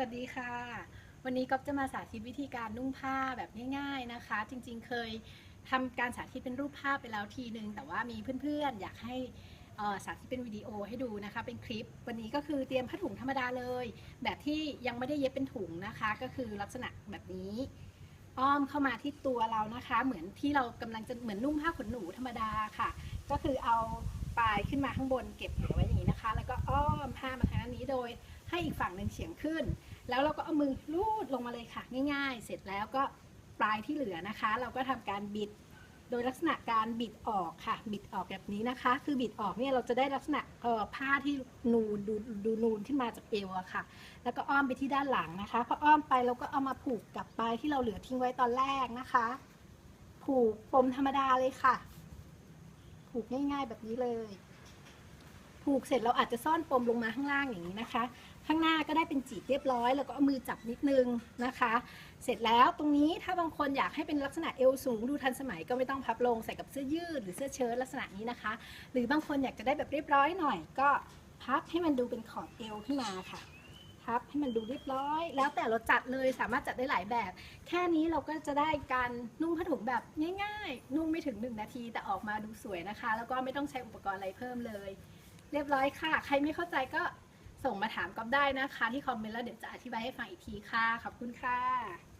วัสดีค่ะ วันนี้ก๊อฟจะมาสาธิตวิธีการนุ่งผ้าแบบง่ายๆนะคะ จริงๆเคยทำการสาธิตเป็นรูปภาพไปแล้วทีนึง แต่ว่ามีเพื่อนๆ อยากให้สาธิตเป็นวิดีโอให้ดูนะคะ เป็นคลิป วันนี้ก็คือเตรียมผ้าถุงธรรมดาเลย แบบที่ยังไม่ได้เย็บเป็นถุงนะคะ ก็คือลักษณะแบบนี้ อ้อมเข้ามาที่ตัวเรานะคะ เหมือนที่เรากำลังจะเหมือนนุ่งผ้าขนหนูธรรมดาค่ะ ก็คือเอาปลายขึ้นมาข้างบนเก็บเหลือไว้อย่างนี้นะคะ แล้วก็อ้อมผ้ามาทางด้นนี้โดย ให้อีกฝั่งหนึ่งเฉียงขึ้น แล้วเราก็เอามือลูดลงมาเลยค่ะ ง่าย ๆ เสร็จแล้วก็ปลายที่เหลือนะคะ เราก็ทำการบิดโดยลักษณะการบิดออกค่ะ บิดออกแบบนี้นะคะ คือบิดออกเนี่ยเราจะได้ลักษณะเอ่อผ้าที่นูนดูดูนูนขึ้นมาจากเอวอะค่ะ แล้วก็อ้อมไปที่ด้านหลังนะคะพออ้อมไปเราก็เอามาผูกกับปลายที่เราเหลือทิ้งไว้ตอนแรกนะคะ ผูกปมธรรมดาเลยค่ะ ผูกง่ายๆแบบนี้เลย ผูกเสร็จเราอาจจะซ่อนปมลงมาข้างล่างอย่างนี้นะคะ ข้างหน้าก็ได้เป็นจีบเรียบร้อย แล้วก็เอามือจับนิดนึงนะคะ เสร็จแล้วตรงนี้ถ้าบางคนอยากให้เป็นลักษณะเอวสูงดูทันสมัยก็ไม่ต้องพับลงใส่กับเสื้อยืดหรือเสื้อเชิ้ตลักษณะนี้นะคะ หรือบางคนอยากจะได้แบบเรียบร้อยหน่อย ก็พับให้มันดูเป็นขอบเอวขึ้นมาค่ะพับให้มันดูเรียบร้อย แล้วแต่เราจัดเลยสามารถจัดได้หลายแบบ แค่นี้เราก็จะได้การนุ่งผ้าถุงแบบง่าย ๆ นุ่งไม่ถึง 1 นาทีแต่ออกมาดูสวยนะคะ แล้วก็ไม่ต้องใช้อุปกรณ์อะไรเพิ่มเลย เรียบร้อยค่ะ ใครไม่เข้าใจก็ส่งมาถามก๊อฟได้นะคะ ที่คอมเมนต์แล้วเดี๋ยวจะอธิบายให้ฟังอีกทีค่ะ ขอบคุณค่ะ